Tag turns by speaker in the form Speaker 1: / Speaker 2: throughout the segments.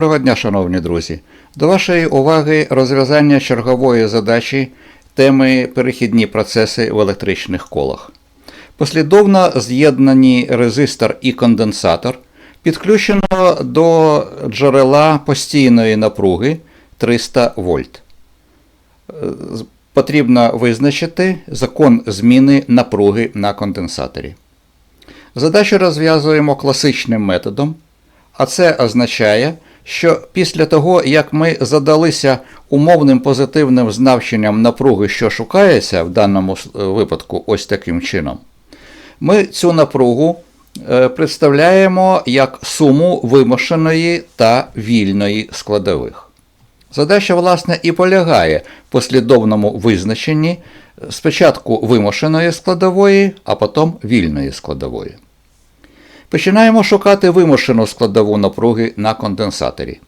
Speaker 1: Доброго дня, шановні друзі! До вашої уваги розв'язання чергової задачі теми перехідні процеси в електричних колах. Послідовно з'єднані резистор і конденсатор підключено до джерела постійної напруги 300 вольт. Потрібно визначити закон зміни напруги на конденсаторі. Задачу розв'язуємо класичним методом, а це означає, що після того, як ми задалися умовним позитивним значенням напруги, що шукається, в даному е, випадку ось таким чином, ми цю напругу е, представляємо як суму вимушеної та вільної складових. Задача, власне, і полягає в послідовному визначенні спочатку вимушеної складової, а потім вільної складової. Починаємо шукати вимушену складову напруги на конденсаторі.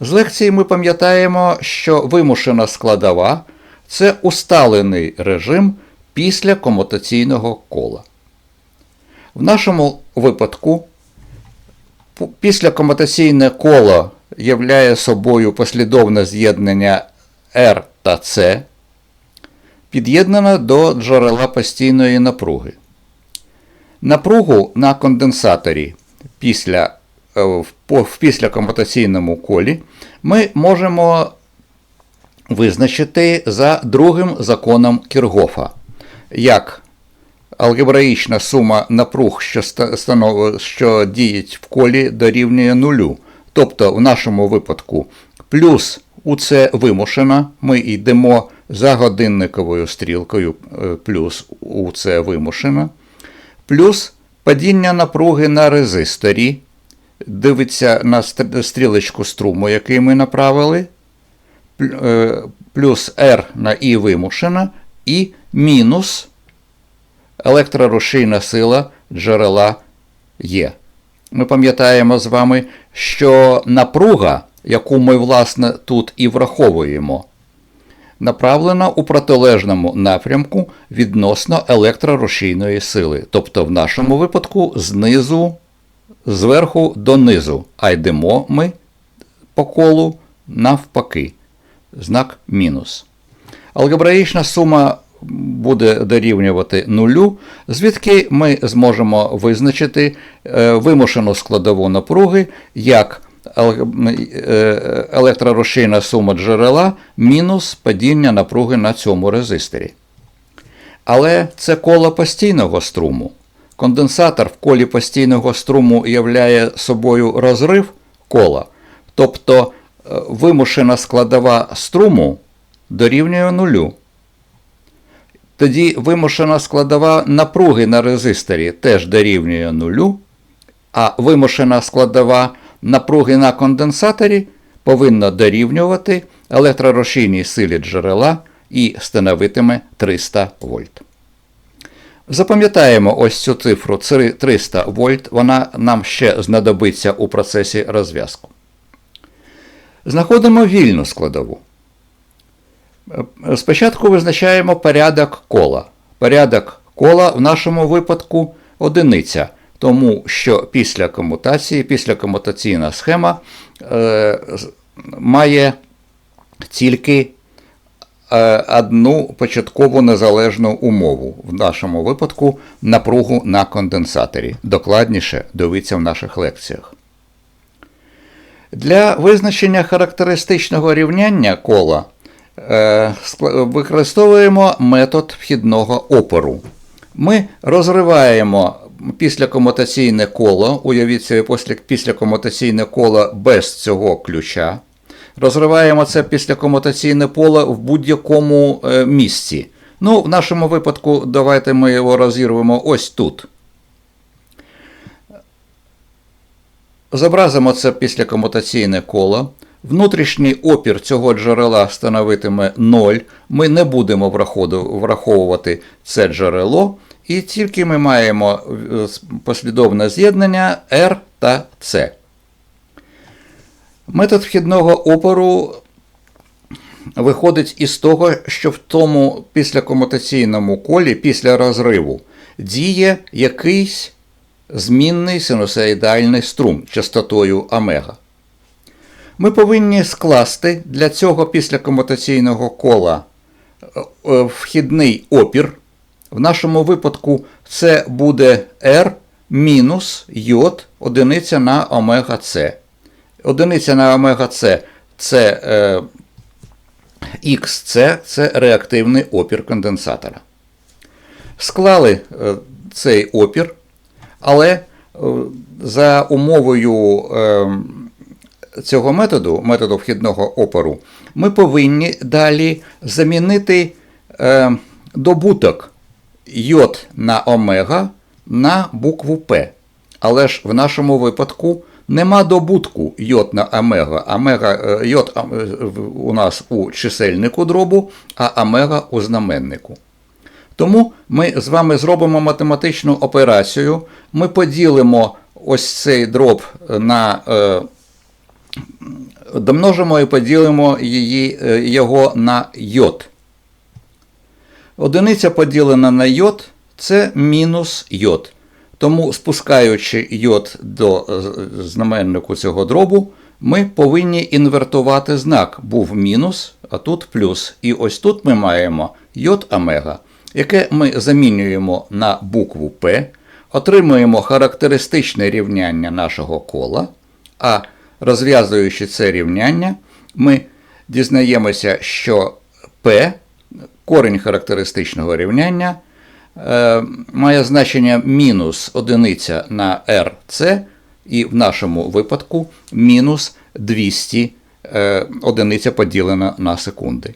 Speaker 1: З лекції ми пам'ятаємо, що вимушена складова це усталений режим після комутаційного кола. В нашому випадку пу- післякомутаційне коло являє собою послідовне з'єднання R та C, під'єднане до джерела постійної напруги. Напругу на конденсаторі після, е, в, післякомутаційному колі ми можемо визначити за другим законом Кіргофа, як алгебраїчна сума напруг, що, станов- що діють в колі, дорівнює нулю. Тобто, в нашому випадку плюс УЦ вимушена, ми йдемо за годинниковою стрілкою, е, плюс УЦ вимушена, плюс падіння напруги на резисторі, дивиться на стр- стрілочку струму, який ми направили, е, плюс R на І вимушена, і мінус електрорушійна сила джерела є. Ми пам'ятаємо з вами, що напруга, яку ми, власне, тут і враховуємо, направлена у протилежному напрямку відносно електрорушійної сили. Тобто, в нашому випадку, знизу, зверху до низу. А йдемо ми по колу навпаки. Знак мінус. Алгебраїчна сума буде дорівнювати нулю, звідки ми зможемо визначити е, вимушену складову напруги як е, сума джерела мінус падіння напруги на цьому резисторі. Але це коло постійного струму. Конденсатор в колі постійного струму являє собою розрив кола, тобто е, вимушена складова струму дорівнює нулю. Тоді вимушена складова напруги на резисторі теж дорівнює нулю, а вимушена складова напруги на конденсаторі повинна дорівнювати електрорушійній силі джерела і становитиме 300 вольт. Запам'ятаємо ось цю цифру 300 вольт, вона нам ще знадобиться у процесі розв'язку. Знаходимо вільну складову. Спочатку визначаємо порядок кола. Порядок кола в нашому випадку одиниця, тому що після комутації, після комутаційна схема е, має тільки е, одну початкову незалежну умову, в нашому випадку напругу на конденсаторі. Докладніше дивіться в наших лекціях. Для визначення характеристичного рівняння кола е, використовуємо метод вхідного опору. Ми розриваємо післякомутаційне коло, уявіть собі після- післякомутаційне коло без цього ключа. Розриваємо це післякомутаційне поле в будь-якому е, місці. Ну, в нашому випадку, давайте ми його розірвемо ось тут. Зобразимо це післякомутаційне коло. Внутрішній опір цього джерела становитиме 0. Ми не будемо враховувати це джерело, і тільки ми маємо е, послідовне з'єднання R та C. Метод вхідного опору виходить із того, що в тому післякомутаційному колі після розриву діє якийсь змінний синусоїдальний струм частотою омега. Ми повинні скласти для цього після комутаційного кола е, е, вхідний опір. В нашому випадку це буде R мінус йод одиниця на омега С. Одиниця на омега С це е, XC це реактивний опір конденсатора. Склали е, цей опір, але е, за умовою е, цього методу, методу вхідного опору, ми повинні далі замінити добуток йод на омега на букву П. Але ж в нашому випадку нема добутку йод на омега. омега е, йод е, у нас у чисельнику дробу, а омега у знаменнику. Тому ми з вами зробимо математичну операцію. Ми поділимо ось цей дроб на. Е, домножимо і поділимо її, його на йод. Одиниця поділена на йод це мінус йод. Тому, спускаючи йод до е, знаменнику цього дробу, ми повинні інвертувати знак. Був мінус, а тут плюс. І ось тут ми маємо йод омега, яке ми замінюємо на букву П, отримуємо характеристичне рівняння нашого кола, а розв'язуючи це рівняння, ми дізнаємося, що P, корінь характеристичного рівняння, е, має значення мінус одиниця на RC, і в нашому випадку мінус 200 е, одиниця поділена на секунди.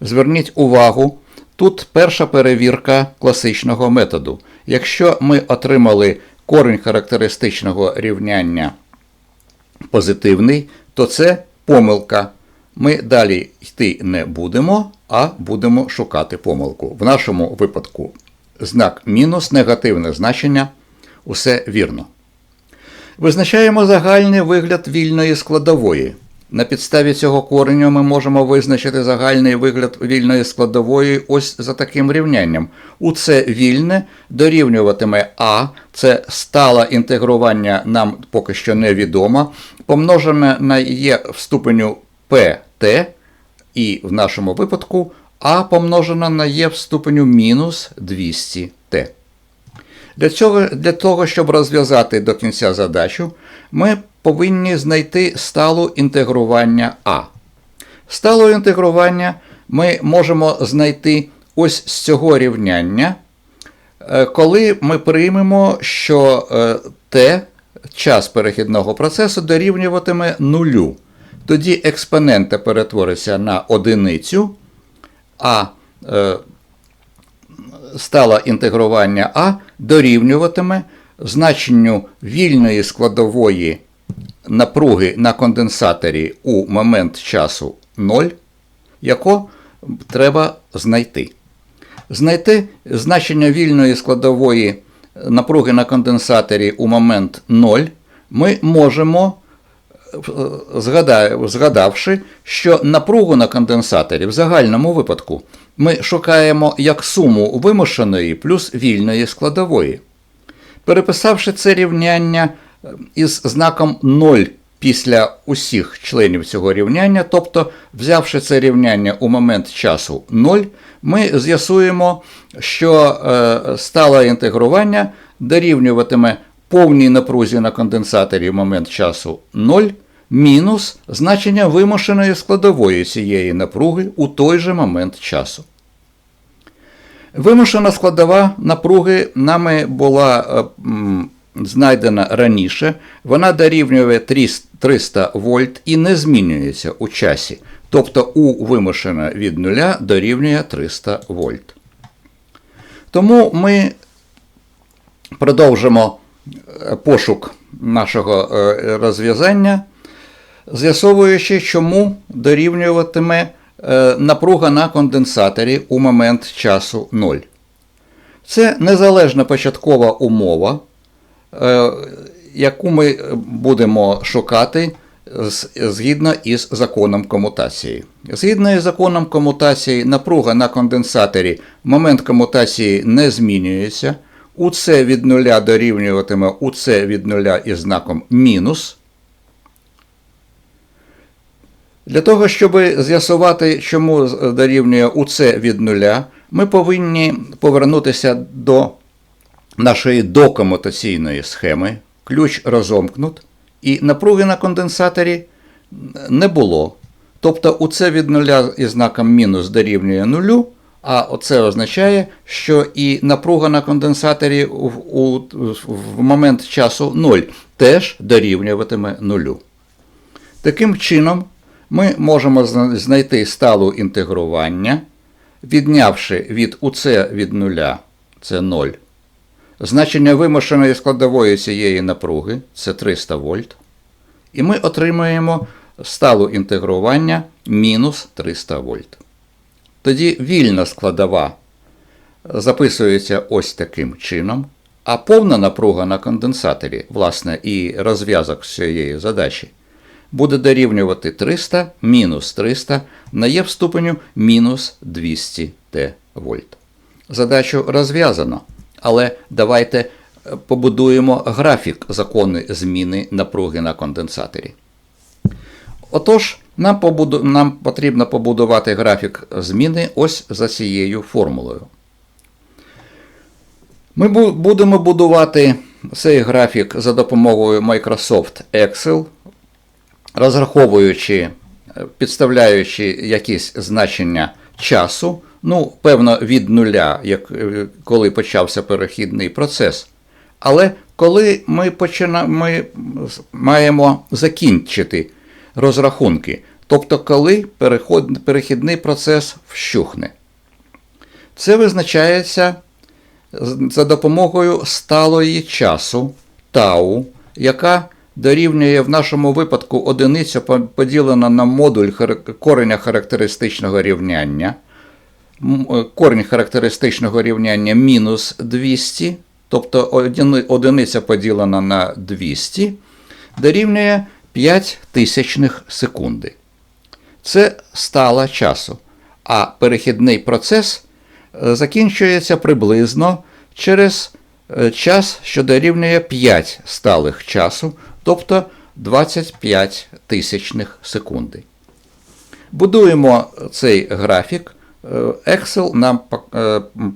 Speaker 1: Зверніть увагу, тут перша перевірка класичного методу. Якщо ми отримали корінь характеристичного рівняння позитивний, то це помилка. Ми далі йти не будемо, а будемо шукати помилку. В нашому випадку знак мінус, негативне значення, усе вірно. Визначаємо загальний вигляд вільної складової. На підставі цього кореню ми можемо визначити загальний вигляд вільної складової ось за таким рівнянням. У це вільне дорівнюватиме А, це стале інтегрування нам поки що невідомо, помножене на Є в ступеню ПТ, і в нашому випадку А помножено на Є в ступеню мінус 200Т. Для, цього, для того, щоб розв'язати до кінця задачу, ми повинні знайти сталу інтегрування А. Сталу інтегрування ми можемо знайти ось з цього рівняння, е, коли ми приймемо, що е, Т, час перехідного процесу, дорівнюватиме нулю. Тоді експонента перетвориться на одиницю, а е, стала інтегрування А дорівнюватиме значенню вільної складової напруги на конденсаторі у момент часу 0, яко треба знайти. Знайти значення вільної складової напруги на конденсаторі у момент 0 ми можемо, згадавши, що напругу на конденсаторі в загальному випадку ми шукаємо як суму вимушеної плюс вільної складової. Переписавши це рівняння е, із знаком 0 після усіх членів цього рівняння, тобто взявши це рівняння у момент часу 0, ми з'ясуємо, що е, стале інтегрування дорівнюватиме повній напрузі на конденсаторі в момент часу 0 мінус значення вимушеної складової цієї напруги у той же момент часу. Вимушена складова напруги нами була е, знайдена раніше. Вона дорівнює 300 вольт і не змінюється у часі. Тобто У вимушена від нуля дорівнює 300 вольт. Тому ми продовжимо е, пошук нашого е, розв'язання, з'ясовуючи, чому дорівнюватиме е, напруга на конденсаторі у момент часу 0. Це незалежна початкова умова, е, яку ми будемо шукати згідно із законом комутації. Згідно із законом комутації, напруга на конденсаторі в момент комутації не змінюється. УЦ від нуля дорівнюватиме УЦ від нуля із знаком мінус. Для того, щоб з'ясувати, чому дорівнює УЦ від нуля, ми повинні повернутися до нашої докомутаційної схеми. Ключ розомкнут, і напруги на конденсаторі не було. Тобто УЦ від нуля із знаком мінус дорівнює нулю, а оце означає, що і напруга на конденсаторі в, у, в момент часу 0 теж дорівнюватиме нулю. Таким чином, ми можемо знайти сталу інтегрування, віднявши від УЦ від нуля це 0. Значення вимушеної складової цієї напруги це 300 вольт. І ми отримуємо сталу інтегрування мінус 300 вольт. Тоді вільна складова записується ось таким чином, а повна напруга на конденсаторі, власне, і розв'язок цієї задачі, буде дорівнювати 300 мінус 300 на є в ступеню мінус 200 Т вольт. Задачу розв'язано, але давайте побудуємо графік закону зміни напруги на конденсаторі. Отож, нам, побуду... нам потрібно побудувати графік зміни ось за цією формулою. Ми будемо будувати цей графік за допомогою Microsoft Excel, розраховуючи, підставляючи якісь значення часу, ну, певно, від нуля, як, коли почався перехідний процес. Але коли ми, почина... ми маємо закінчити розрахунки, тобто коли переход... перехідний процес вщухне. Це визначається за допомогою сталої часу тау, яка дорівнює в нашому випадку одиницю поділена на модуль кореня характеристичного рівняння. Корінь характеристичного рівняння мінус 200, тобто одиниця поділена на 200, дорівнює 5 тисячних секунди. Це стала часу. А перехідний процес закінчується приблизно через час, що дорівнює 5 сталих часу, тобто 25 тисячних секунди. Будуємо цей графік. Excel нам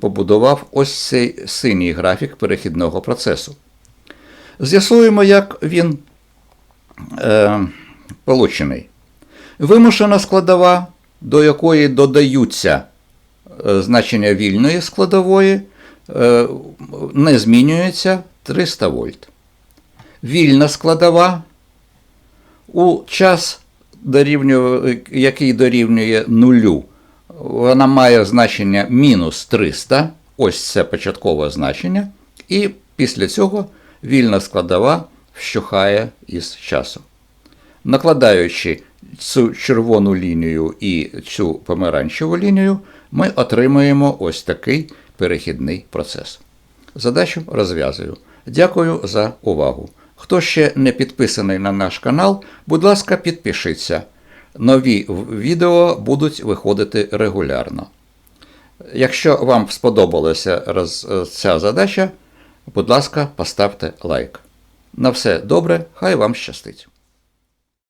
Speaker 1: побудував ось цей синій графік перехідного процесу. З'ясуємо, як він е, получений. Вимушена складова, до якої додаються е, значення вільної складової, е, не змінюється 300 вольт. Вільна складова у час, який дорівнює нулю, вона має значення мінус 300, ось це початкове значення, і після цього вільна складова вщухає із часу. Накладаючи цю червону лінію і цю помаранчеву лінію, ми отримуємо ось такий перехідний процес. Задачу розв'язую. Дякую за увагу. Хто ще не підписаний на наш канал, будь ласка, підпишіться. Нові відео будуть виходити регулярно. Якщо вам сподобалася ця задача, будь ласка, поставте лайк. На все добре, хай вам щастить!